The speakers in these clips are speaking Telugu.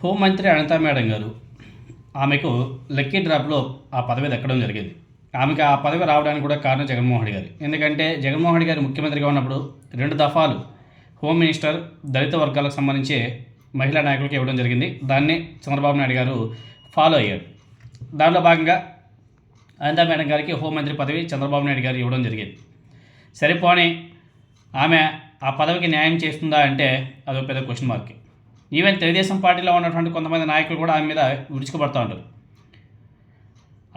హోంమంత్రి అనితా మేడం గారు ఆమెకు లక్కీ డ్రాప్లో ఆ పదవి దక్కడం జరిగింది. ఆమెకు ఆ పదవి రావడానికి కూడా కారణం జగన్మోహన్ రెడ్డి గారు. ఎందుకంటే జగన్మోహన్ రెడ్డి గారు ముఖ్యమంత్రిగా ఉన్నప్పుడు రెండు దఫాలు హోమ్ మినిస్టర్ దళిత వర్గాలకు సంబంధించి మహిళా నాయకులకు ఇవ్వడం జరిగింది. దాన్ని చంద్రబాబు నాయుడు గారు ఫాలో అయ్యాడు దానిలో భాగంగా అనితా మేడం గారికి హోంమంత్రి పదవి చంద్రబాబు నాయుడు గారు ఇవ్వడం జరిగింది. సరిపోని ఆమె ఆ పదవికి న్యాయం చేస్తుందా అంటే అదొక పెద్ద క్వశ్చన్ మార్క్ ఈవెన్ తెలుగుదేశం పార్టీలో ఉన్నటువంటి కొంతమంది నాయకులు కూడా ఆమె మీద విరుచుకుపడుతూ ఉంటారు.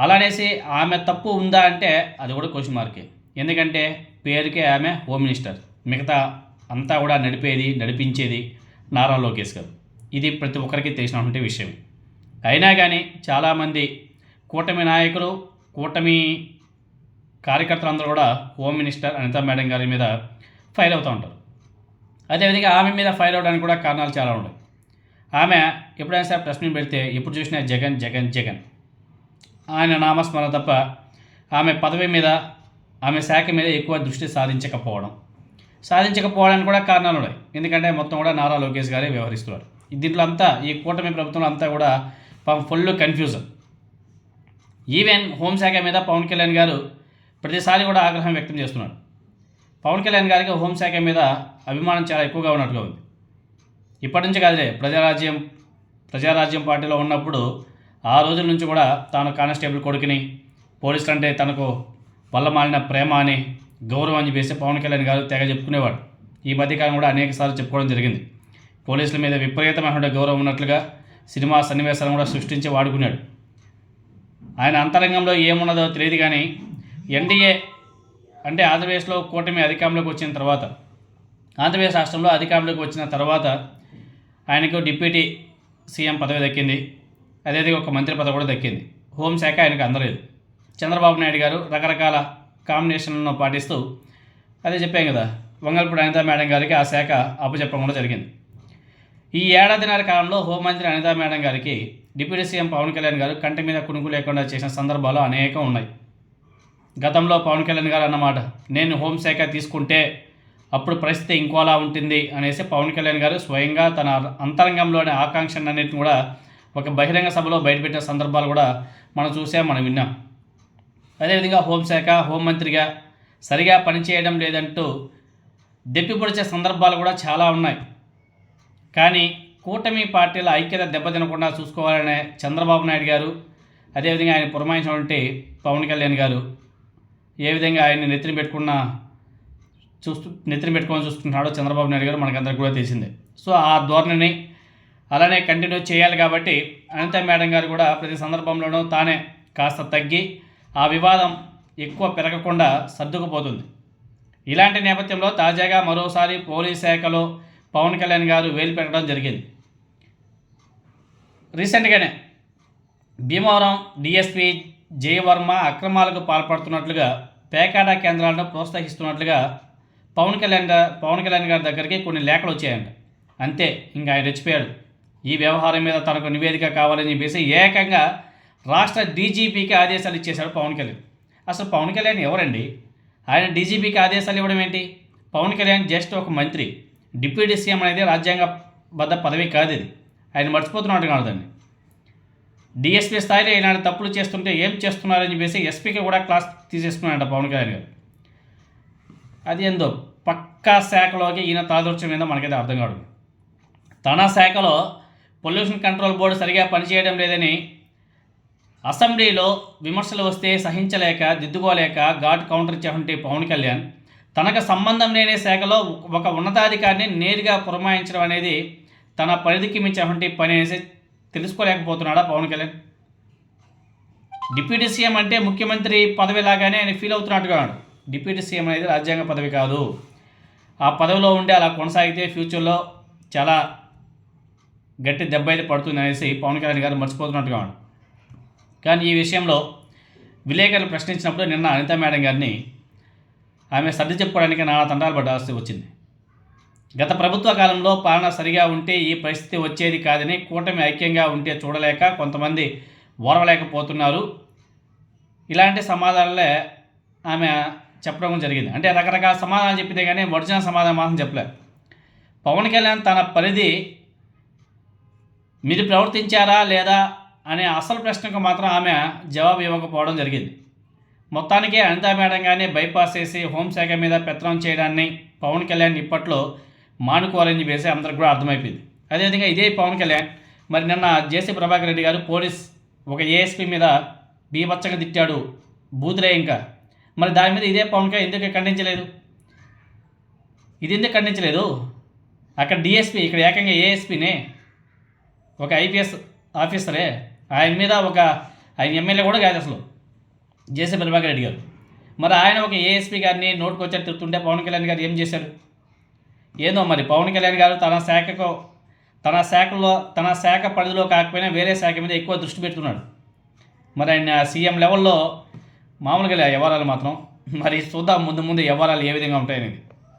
అలానేసి ఆమె తప్పు ఉందా అంటే అది కూడా క్వశ్చన్ మార్కే ఎందుకంటే పేరుకే ఆమె హోమ్ మినిస్టర్ మిగతా అంతా కూడా నడిపేది నడిపించేది నారా లోకేష్ గారు. ఇది ప్రతి ఒక్కరికి తెలిసినటువంటి విషయం. అయినా కానీ చాలామంది కూటమి నాయకులు కూటమి కార్యకర్తలు అందరూ కూడా హోమ్ మినిస్టర్ అనితా మేడం గారి మీద ఫైల్ అవుతూ ఉంటారు. అదేవిధంగా ఆమె మీద ఫైల్ అవడానికి కూడా కారణాలు చాలా ఉన్నాయి. ఆమె ఎప్పుడైనా సరే ప్రశ్న పెడితే ఎప్పుడు చూసినా జగన్ జగన్ జగన్. ఆయన నామస్మరణ తప్ప ఆమె పదవి మీద ఆమె శాఖ మీద ఎక్కువ దృష్టి సాధించకపోవడం. సాధించకపోవడానికి కూడా కారణాలు ఉన్నాయి. ఎందుకంటే మొత్తం కూడా నారా లోకేష్ గారే వ్యవహరిస్తున్నారు. దీంట్లో అంతా ఈ కూటమి ప్రభుత్వంలో అంతా కూడా పాపం ఫుల్ కన్ఫ్యూజన్ ఈవెన్ హోంశాఖ మీద పవన్ కళ్యాణ్ గారు ప్రతిసారి కూడా ఆగ్రహం వ్యక్తం చేస్తున్నాడు పవన్ కళ్యాణ్ గారికి హోంశాఖ మీద అభిమానం చాలా ఎక్కువగా ఉన్నట్టుగా ఉంది. ఇప్పటి నుంచి కాదులే ప్రజారాజ్యం ప్రజారాజ్యం పార్టీలో ఉన్నప్పుడు ఆ రోజుల నుంచి కూడా తాను కానిస్టేబుల్ కొడుకుని పోలీసులు అంటే తనకు వల్ల మాలిన ప్రేమ అని గౌరవం అని చెప్పేసి పవన్ కళ్యాణ్ గారు తెగ చెప్పుకునేవాడు. ఈ మధ్యకాలం కూడా అనేక సార్లు చెప్పుకోవడం జరిగింది. పోలీసుల మీద విపరీతమైన గౌరవం ఉన్నట్లుగా సినిమా సన్నివేశాలను కూడా సృష్టించి వాడుకున్నాడు. ఆయన అంతరంగంలో ఏమున్నదో తెలియదు కానీ ఎన్డీఏ అంటే ఆంధ్రప్రదేశ్లో కూటమి అధికారంలోకి వచ్చిన తర్వాత ఆంధ్రప్రదేశ్ రాష్ట్రంలో అధికారంలోకి వచ్చిన తర్వాత ఆయనకు డిప్యూటీ సీఎం పదవి దక్కింది. అదేవిధంగా ఒక మంత్రి పదవి కూడా దక్కింది. హోంశాఖ ఆయనకు అందలేదు. చంద్రబాబు నాయుడు గారు రకరకాల కాంబినేషన్లను పాటిస్తూ అదే చెప్పాం కదా వంగల్పూడి అనితా మేడం గారికి ఆ శాఖ అప్పచెప్పడం కూడా జరిగింది. ఈ ఏడాదిన్నర కాలంలో హోంమంత్రి అనితా మేడం గారికి డిప్యూటీ సీఎం పవన్ కళ్యాణ్ గారు కంటి మీద కునుకు లేకుండా చేసిన సందర్భాలు అనేకం ఉన్నాయి. గతంలో పవన్ కళ్యాణ్ గారు అన్నమాట నేను హోంశాఖ తీసుకుంటే అప్పుడు పరిస్థితి ఇంకోలా ఉంటుంది అనేసి పవన్ కళ్యాణ్ గారు స్వయంగా తన అంతరంగంలోని ఆకాంక్షలన్నింటిని కూడా ఒక బహిరంగ సభలో బయటపెట్టిన సందర్భాలు కూడా మనం చూసాం మనం విన్నాం. అదేవిధంగా హోంశాఖ హోంమంత్రిగా సరిగా పనిచేయడం లేదంటూ దెప్పిపొడిచే సందర్భాలు కూడా చాలా ఉన్నాయి. కానీ కూటమి పార్టీల ఐక్యత దెబ్బతినకుండా చూసుకోవాలనే చంద్రబాబు నాయుడు గారు అదేవిధంగా ఆయన పురమాయించినటువంటి పవన్ కళ్యాణ్ గారు ఏ విధంగా ఆయన్ని నెత్తిన పెట్టుకున్న చూస్తూ నెత్తిన పెట్టుకొని చూసుకుంటున్నాడో చంద్రబాబు నాయుడు గారు మనకందరికి కూడా తెలిసిందే. సో ఆ ధోరణిని అలానే కంటిన్యూ చేయాలి కాబట్టి అనంత మేడం గారు కూడా ప్రతి సందర్భంలోనూ తానే కాస్త తగ్గి ఆ వివాదం ఎక్కువ పెరగకుండా సర్దుకుపోతుంది. ఇలాంటి నేపథ్యంలో తాజాగా మరోసారి పోలీస్ శాఖలో పవన్ కళ్యాణ్ గారు వేలు పెట్టడం జరిగింది. రీసెంట్గానే భీమవరం డిఎస్పి జయవర్మ అక్రమాలకు పాల్పడుతున్నట్లుగా పేకాట కేంద్రాలను ప్రోత్సహిస్తున్నట్లుగా పవన్ కళ్యాణ్ గారు పవన్ కళ్యాణ్ గారి దగ్గరికి కొన్ని లేఖలు వచ్చాయంట. అంతే ఇంకా ఆయన రెచ్చిపోయాడు. ఈ వ్యవహారం మీద తనకు నివేదిక కావాలని చెప్పేసి ఏకంగా రాష్ట్ర డీజీపీకి ఆదేశాలు ఇచ్చేశాడు పవన్ కళ్యాణ్. అసలు పవన్ కళ్యాణ్ ఎవరండి? ఆయన డీజీపీకి ఆదేశాలు ఇవ్వడం ఏంటి? పవన్ కళ్యాణ్ జస్ట్ ఒక మంత్రి. డిప్యూటీ సీఎం అనేది రాజ్యాంగబద్ధ పదవి కాదు ఇది. ఆయన మర్చిపోతున్నట్టు కాదండి దాన్ని. డిఎస్పీ స్థాయిలో ఇలాంటి తప్పులు చేస్తుంటే ఏం చేస్తున్నారని చెప్పేసి ఎస్పీకి కూడా క్లాస్ తీసేసుకున్నాడంట పవన్ కళ్యాణ్ గారు. అది ఏందో పక్కా శాఖలోకి ఈయన తాదృశ్యం ఏందో మనకైతే అర్థం కాదు. తన శాఖలో పొల్యూషన్ కంట్రోల్ బోర్డు సరిగా పనిచేయడం లేదని అసెంబ్లీలో విమర్శలు వస్తే సహించలేక దిద్దుకోలేక ఘాట్ కౌంటర్ ఇచ్చేటువంటి పవన్ కళ్యాణ్ తనకు సంబంధం లేని శాఖలో ఒక ఉన్నతాధికారిని నేరుగా పురమాయించడం అనేది తన పరిధికి మించేటువంటి పని అనేసి తెలుసుకోలేకపోతున్నాడా పవన్ కళ్యాణ్? డిప్యూటీ సీఎం అంటే ముఖ్యమంత్రి పదవి లాగానే ఆయన ఫీల్ అవుతున్నట్టుగా ఉన్నాడు. డిప్యూటీ సీఎం అనేది రాజ్యాంగ పదవి కాదు. ఆ పదవిలో ఉండి అలా కొనసాగితే ఫ్యూచర్లో చాలా గట్టి దెబ్బ అయితే పడుతుంది అనేసి పవన్ కళ్యాణ్ గారు మర్చిపోతున్నట్టుగా ఉన్నాడు కానీ ఈ విషయంలో విలేకరులు ప్రశ్నించినప్పుడు నిన్న అనిత మేడం గారిని ఆమె సర్ది చెప్పుకోవడానికి నానా తండాలు పడాల్సి వచ్చింది. గత ప్రభుత్వ కాలంలో పాలన సరిగా ఉంటే ఈ పరిస్థితి వచ్చేది కాదని కూటమి ఐక్యంగా ఉంటే చూడలేక కొంతమంది ఓర్వలేకపోతున్నారు. ఇలాంటి సమాధానాలే ఆమె చెప్పడం జరిగింది. అంటే రకరకాల సమాధానం చెప్పితే కానీ ఒరిజినల్ సమాధానం మాత్రం చెప్పలేదు పవన్ కళ్యాణ్ తన పరిధి మీరు ప్రవర్తించారా లేదా అనే అసలు ప్రశ్నకు మాత్రం ఆమె జవాబు ఇవ్వకపోవడం జరిగింది. మొత్తానికి అనితా మేడం కానీ బైపాస్ చేసి హోంశాఖ మీద పెత్తనం చేయడాన్ని పవన్ కళ్యాణ్ ఇప్పట్లో మానుకోవాలని చెప్పేసి అందరికి కూడా అర్థమైపోయింది. అదేవిధంగా ఇదే పవన్ కళ్యాణ్ మరి నిన్న జేసీ ప్రభాకర్ రెడ్డి గారు పోలీస్ ఒక ఏఎస్పీ మీద బీభత్సంగా తిట్టాడు బూతులే ఇంకా మరి దాని మీద ఇదే పవన్ కళ్యాణ్ ఎందుకు ఖండించలేదు? ఇది ఎందుకు ఖండించలేదు? అక్కడ డిఎస్పీ ఇక్కడ ఏకంగా ఏఎస్పీనే ఒక ఐపీఎస్ ఆఫీసరే ఆయన మీద ఒక ఆయన ఎమ్మెల్యే కూడా కాదు అసలు. జేసీ ప్రభాకర్ రెడ్డి గారు. మరి ఆయన ఒక ఏఎస్పీ గారిని నోటుకొచ్చారు తిరుగుతుంటే పవన్ కళ్యాణ్ గారు ఏం చేశారు? ఏందో మరి పవన్ కళ్యాణ్ గారు తన శాఖకు తన శాఖలో తన శాఖ పరిధిలో కాకపోయినా వేరే శాఖ మీద ఎక్కువ దృష్టి పెడుతున్నాడు. మరి ఆయన సీఎం లెవెల్లో మామూలుగా లే వ్యవహారాలు మాత్రం. మరి చూద్దాం ముందు ముందు వ్యవహారాలు ఏ విధంగా ఉంటాయనేది.